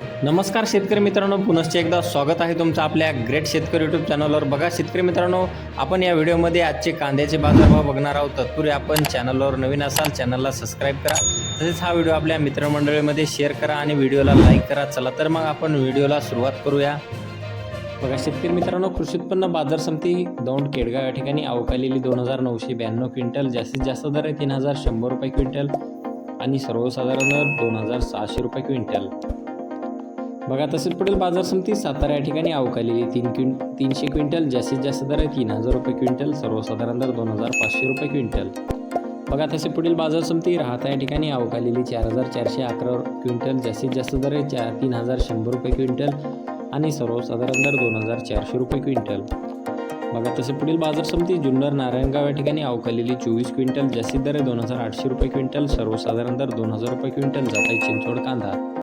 नमस्कार शेतकरी मित्रांनो पुनश्च एकदा स्वागत आहे तुमचं आपल्या ग्रेट शेतकरी यूट्यूब चॅनलवर बघा शेतकरी मित्रांनो आपण या व्हिडिओमध्ये आजचे कांद्याचे बाजारभाव बघणार आहोत. तत्पूर्वी आपण चॅनलवर नवीन असाल चॅनलला सबस्क्राईब करा. तसेच हा व्हिडिओ आपल्या मित्रमंडळीमध्ये शेअर करा आणि व्हिडिओला लाईक करा. चला तर मग आपण व्हिडिओला सुरुवात करूया. बघा शेतकरी मित्रांनो कृषी उत्पन्न बाजार समिती दौंड केडगाव या ठिकाणी अवकालेली दोन हजार नऊशे ब्याण्णव क्विंटल जास्तीत जास्त दर आहे तीन हजार शंभर रुपये क्विंटल आणि सर्वसाधारण दर दोन हजार सहाशे रुपये क्विंटल. बघा तसेच पुढील बाजार समिती सातारा या ठिकाणी अवकालेली तीन क्विं तीनशे क्विंटल जास्तीत जास्त दर आहे तीन हजार रुपये क्विंटल सर्वसाधारण दर दोन हजार पाचशे रुपये क्विंटल. बघा तसे पुढील बाजार समिती राहता या ठिकाणी अवकालेली चार हजार चारशे अकरा क्विंटल जास्तीत जास्त दर आहे चार तीन हजार शंभर रुपये क्विंटल आणि सर्वसाधारण दर दोन हजार चारशे रुपये क्विंटल. बघा तसे पुढील बाजार समिती जुन्नर नारायणगाव या ठिकाणी अवकालेली चोवीस क्विंटल जास्तीत दर आहे दोन हजार आठशे रुपये क्विंटल सर्वसाधारण दर दोन हजार रुपये क्विंटल जात आहे चिंचवड कांदा.